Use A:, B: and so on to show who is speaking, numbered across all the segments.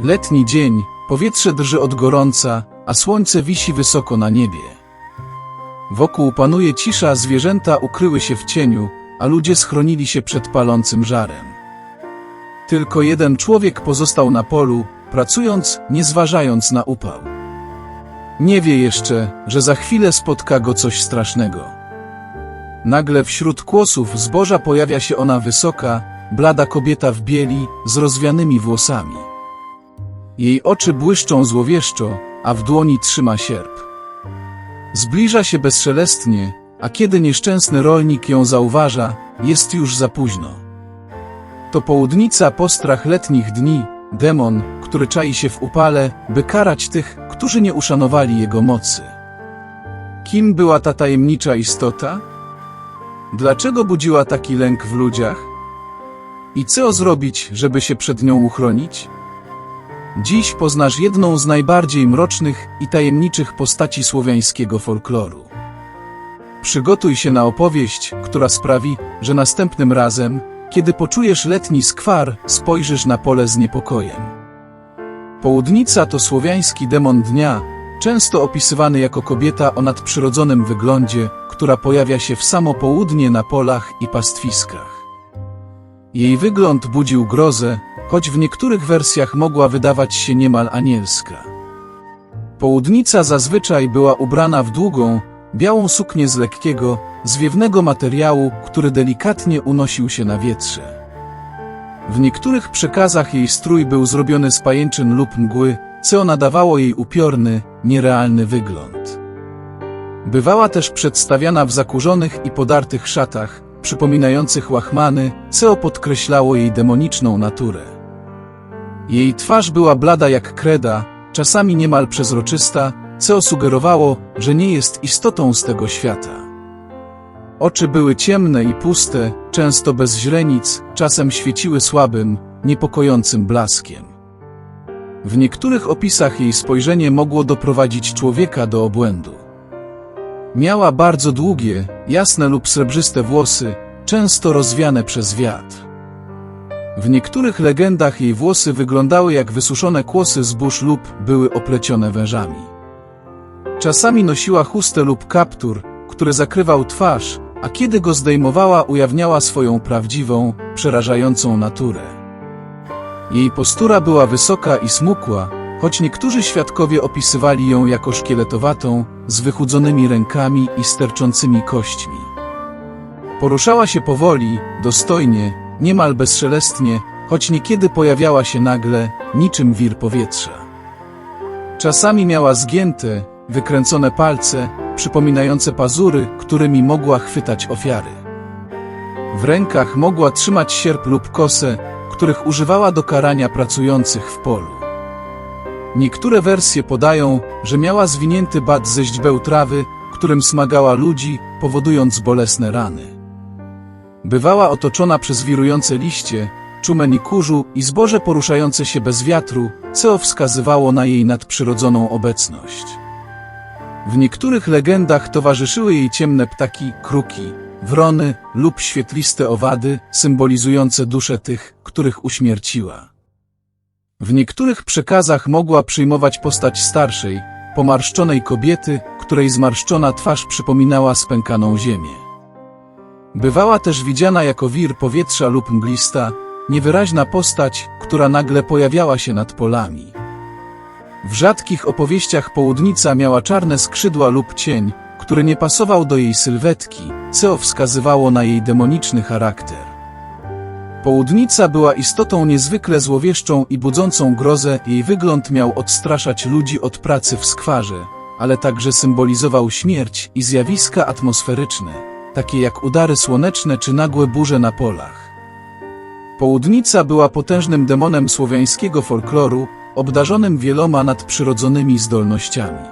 A: Letni dzień, powietrze drży od gorąca, a słońce wisi wysoko na niebie. Wokół panuje cisza, zwierzęta ukryły się w cieniu, a ludzie schronili się przed palącym żarem. Tylko jeden człowiek pozostał na polu, pracując, nie zważając na upał. Nie wie jeszcze, że za chwilę spotka go coś strasznego. Nagle wśród kłosów zboża pojawia się ona wysoka, blada kobieta w bieli, z rozwianymi włosami. Jej oczy błyszczą złowieszczo, a w dłoni trzyma sierp. Zbliża się bezszelestnie, a kiedy nieszczęsny rolnik ją zauważa, jest już za późno. To południca postrach letnich dni, demon, który czai się w upale, by karać tych, którzy nie uszanowali jego mocy. Kim była ta tajemnicza istota? Dlaczego budziła taki lęk w ludziach? I co zrobić, żeby się przed nią uchronić? Dziś poznasz jedną z najbardziej mrocznych i tajemniczych postaci słowiańskiego folkloru. Przygotuj się na opowieść, która sprawi, że następnym razem, kiedy poczujesz letni skwar, spojrzysz na pole z niepokojem. Południca to słowiański demon dnia, często opisywany jako kobieta o nadprzyrodzonym wyglądzie, która pojawia się w samo południe na polach i pastwiskach. Jej wygląd budził grozę, choć w niektórych wersjach mogła wydawać się niemal anielska. Południca zazwyczaj była ubrana w długą, białą suknię z lekkiego, zwiewnego materiału, który delikatnie unosił się na wietrze. W niektórych przekazach jej strój był zrobiony z pajęczyn lub mgły, co nadawało jej upiorny, nierealny wygląd. Bywała też przedstawiana w zakurzonych i podartych szatach, przypominających łachmany, co podkreślało jej demoniczną naturę. Jej twarz była blada jak kreda, czasami niemal przezroczysta, co sugerowało, że nie jest istotą z tego świata. Oczy były ciemne i puste, często bez źrenic, czasem świeciły słabym, niepokojącym blaskiem. W niektórych opisach jej spojrzenie mogło doprowadzić człowieka do obłędu. Miała bardzo długie, jasne lub srebrzyste włosy, często rozwiane przez wiatr. W niektórych legendach jej włosy wyglądały jak wysuszone kłosy zbóż lub były oplecione wężami. Czasami nosiła chustę lub kaptur, który zakrywał twarz, a kiedy go zdejmowała, ujawniała swoją prawdziwą, przerażającą naturę. Jej postura była wysoka i smukła, choć niektórzy świadkowie opisywali ją jako szkieletowatą, z wychudzonymi rękami i sterczącymi kośćmi. Poruszała się powoli, dostojnie, niemal bezszelestnie, choć niekiedy pojawiała się nagle, niczym wir powietrza. Czasami miała zgięte, wykręcone palce, przypominające pazury, którymi mogła chwytać ofiary. W rękach mogła trzymać sierp lub kosę, których używała do karania pracujących w polu. Niektóre wersje podają, że miała zwinięty bat ze źdźbeł trawy, którym smagała ludzi, powodując bolesne rany. Bywała otoczona przez wirujące liście, czumeni kurzu i zboże poruszające się bez wiatru, co wskazywało na jej nadprzyrodzoną obecność. W niektórych legendach towarzyszyły jej ciemne ptaki, kruki, wrony lub świetliste owady, symbolizujące dusze tych, których uśmierciła. W niektórych przekazach mogła przyjmować postać starszej, pomarszczonej kobiety, której zmarszczona twarz przypominała spękaną ziemię. Bywała też widziana jako wir powietrza lub mglista, niewyraźna postać, która nagle pojawiała się nad polami. W rzadkich opowieściach południca miała czarne skrzydła lub cień, który nie pasował do jej sylwetki, co wskazywało na jej demoniczny charakter. Południca była istotą niezwykle złowieszczą i budzącą grozę, jej wygląd miał odstraszać ludzi od pracy w skwarze, ale także symbolizował śmierć i zjawiska atmosferyczne, takie jak udary słoneczne czy nagłe burze na polach. Południca była potężnym demonem słowiańskiego folkloru, obdarzonym wieloma nadprzyrodzonymi zdolnościami.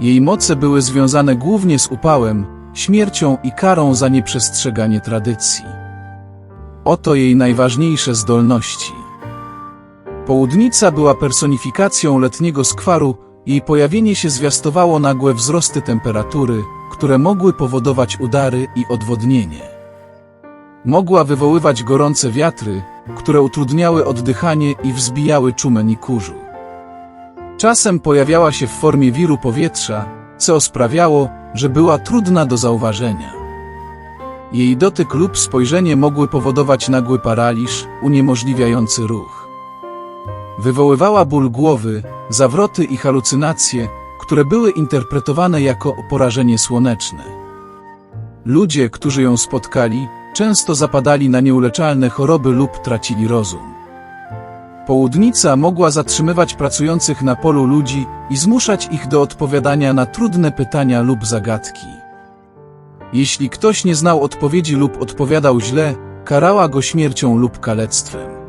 A: Jej moce były związane głównie z upałem, śmiercią i karą za nieprzestrzeganie tradycji. Oto jej najważniejsze zdolności. Południca była personifikacją letniego skwaru, jej pojawienie się zwiastowało nagłe wzrosty temperatury, które mogły powodować udary i odwodnienie. Mogła wywoływać gorące wiatry, które utrudniały oddychanie i wzbijały czumeń i kurzu. Czasem pojawiała się w formie wiru powietrza, co sprawiało, że była trudna do zauważenia. Jej dotyk lub spojrzenie mogły powodować nagły paraliż, uniemożliwiający ruch. Wywoływała ból głowy, zawroty i halucynacje, które były interpretowane jako porażenie słoneczne. Ludzie, którzy ją spotkali, często zapadali na nieuleczalne choroby lub tracili rozum. Południca mogła zatrzymywać pracujących na polu ludzi i zmuszać ich do odpowiadania na trudne pytania lub zagadki. Jeśli ktoś nie znał odpowiedzi lub odpowiadał źle, karała go śmiercią lub kalectwem.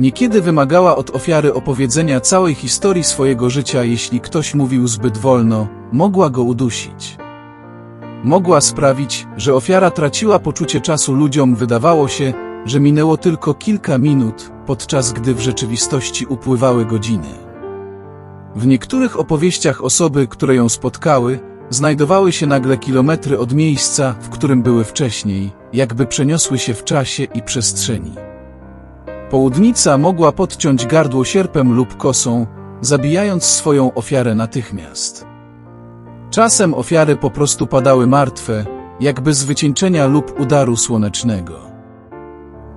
A: Niekiedy wymagała od ofiary opowiedzenia całej historii swojego życia, jeśli ktoś mówił zbyt wolno, mogła go udusić. Mogła sprawić, że ofiara traciła poczucie czasu ludziom wydawało się, że minęło tylko kilka minut, podczas gdy w rzeczywistości upływały godziny. W niektórych opowieściach osoby, które ją spotkały, znajdowały się nagle kilometry od miejsca, w którym były wcześniej, jakby przeniosły się w czasie i przestrzeni. Południca mogła podciąć gardło sierpem lub kosą, zabijając swoją ofiarę natychmiast. Czasem ofiary po prostu padały martwe, jakby z wycieńczenia lub udaru słonecznego.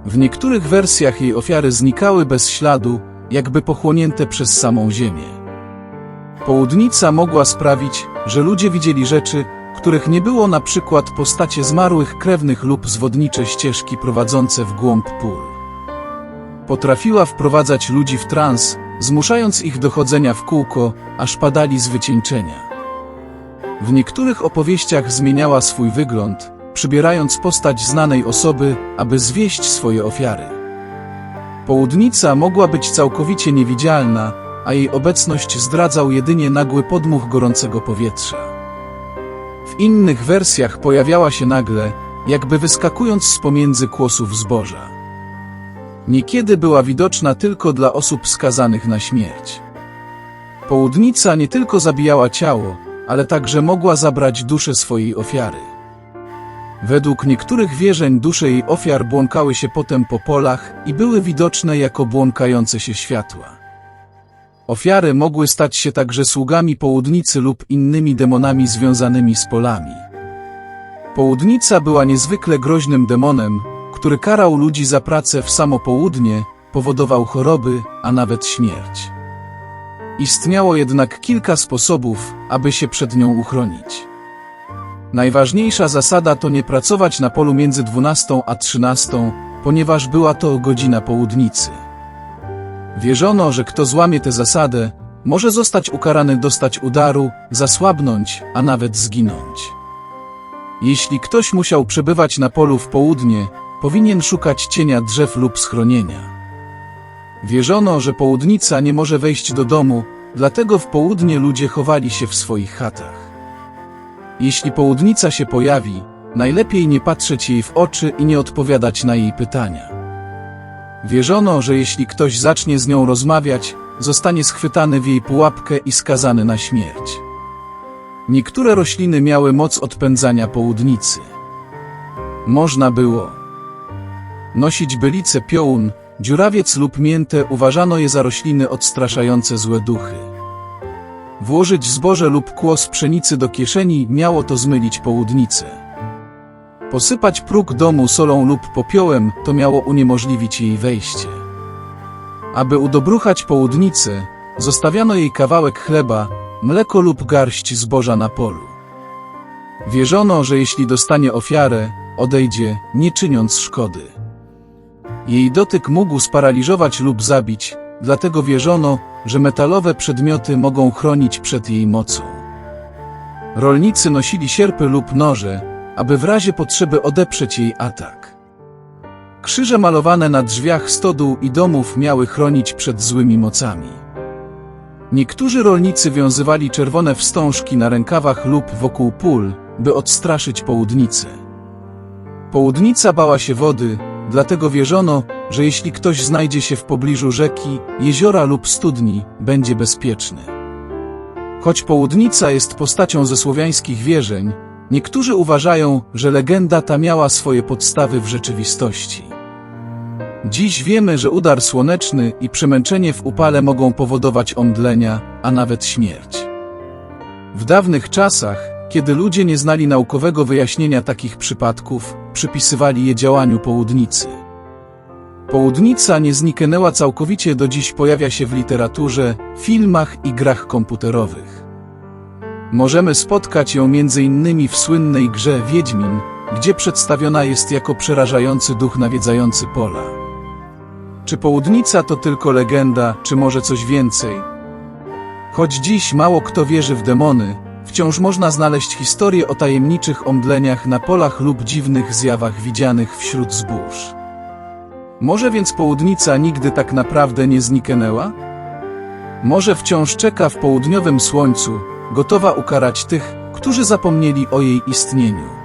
A: W niektórych wersjach jej ofiary znikały bez śladu, jakby pochłonięte przez samą ziemię. Południca mogła sprawić, że ludzie widzieli rzeczy, których nie było na przykład postacie zmarłych krewnych lub zwodnicze ścieżki prowadzące w głąb pól. Potrafiła wprowadzać ludzi w trans, zmuszając ich do chodzenia w kółko, aż padali z wycieńczenia. W niektórych opowieściach zmieniała swój wygląd, przybierając postać znanej osoby, aby zwieść swoje ofiary. Południca mogła być całkowicie niewidzialna, a jej obecność zdradzał jedynie nagły podmuch gorącego powietrza. W innych wersjach pojawiała się nagle, jakby wyskakując z pomiędzy kłosów zboża. Niekiedy była widoczna tylko dla osób skazanych na śmierć. Południca nie tylko zabijała ciało, ale także mogła zabrać duszę swojej ofiary. Według niektórych wierzeń dusze jej ofiar błąkały się potem po polach i były widoczne jako błąkające się światła. Ofiary mogły stać się także sługami południcy lub innymi demonami związanymi z polami. Południca była niezwykle groźnym demonem, który karał ludzi za pracę w samo południe, powodował choroby, a nawet śmierć. Istniało jednak kilka sposobów, aby się przed nią uchronić. Najważniejsza zasada to nie pracować na polu między 12 a 13, ponieważ była to godzina południcy. Wierzono, że kto złamie tę zasadę, może zostać ukarany dostać udaru, zasłabnąć, a nawet zginąć. Jeśli ktoś musiał przebywać na polu w południe, powinien szukać cienia drzew lub schronienia. Wierzono, że południca nie może wejść do domu, dlatego w południe ludzie chowali się w swoich chatach. Jeśli południca się pojawi, najlepiej nie patrzeć jej w oczy i nie odpowiadać na jej pytania. Wierzono, że jeśli ktoś zacznie z nią rozmawiać, zostanie schwytany w jej pułapkę i skazany na śmierć. Niektóre rośliny miały moc odpędzania południcy. Można było nosić bylice piołun, dziurawiec lub miętę uważano je za rośliny odstraszające złe duchy. Włożyć zboże lub kłos pszenicy do kieszeni miało to zmylić południcę. Posypać próg domu solą lub popiołem to miało uniemożliwić jej wejście. Aby udobruchać południcę, zostawiano jej kawałek chleba, mleko lub garść zboża na polu. Wierzono, że jeśli dostanie ofiarę, odejdzie, nie czyniąc szkody. Jej dotyk mógł sparaliżować lub zabić, dlatego wierzono, że metalowe przedmioty mogą chronić przed jej mocą. Rolnicy nosili sierpy lub noże, aby w razie potrzeby odeprzeć jej atak. Krzyże malowane na drzwiach stodół i domów miały chronić przed złymi mocami. Niektórzy rolnicy wiązywali czerwone wstążki na rękawach lub wokół pól, by odstraszyć południcę. Południca bała się wody, dlatego wierzono, że jeśli ktoś znajdzie się w pobliżu rzeki, jeziora lub studni, będzie bezpieczny. Choć południca jest postacią ze słowiańskich wierzeń, niektórzy uważają, że legenda ta miała swoje podstawy w rzeczywistości. Dziś wiemy, że udar słoneczny i przemęczenie w upale mogą powodować omdlenia, a nawet śmierć. W dawnych czasach, kiedy ludzie nie znali naukowego wyjaśnienia takich przypadków, przypisywali je działaniu południcy. Południca nie zniknęła całkowicie, do dziś pojawia się w literaturze, filmach i grach komputerowych. Możemy spotkać ją m.in. w słynnej grze Wiedźmin, gdzie przedstawiona jest jako przerażający duch nawiedzający pola. Czy południca to tylko legenda, czy może coś więcej? Choć dziś mało kto wierzy w demony, wciąż można znaleźć historie o tajemniczych omdleniach na polach lub dziwnych zjawach widzianych wśród zbóż. Może więc południca nigdy tak naprawdę nie zniknęła? Może wciąż czeka w południowym słońcu, gotowa ukarać tych, którzy zapomnieli o jej istnieniu.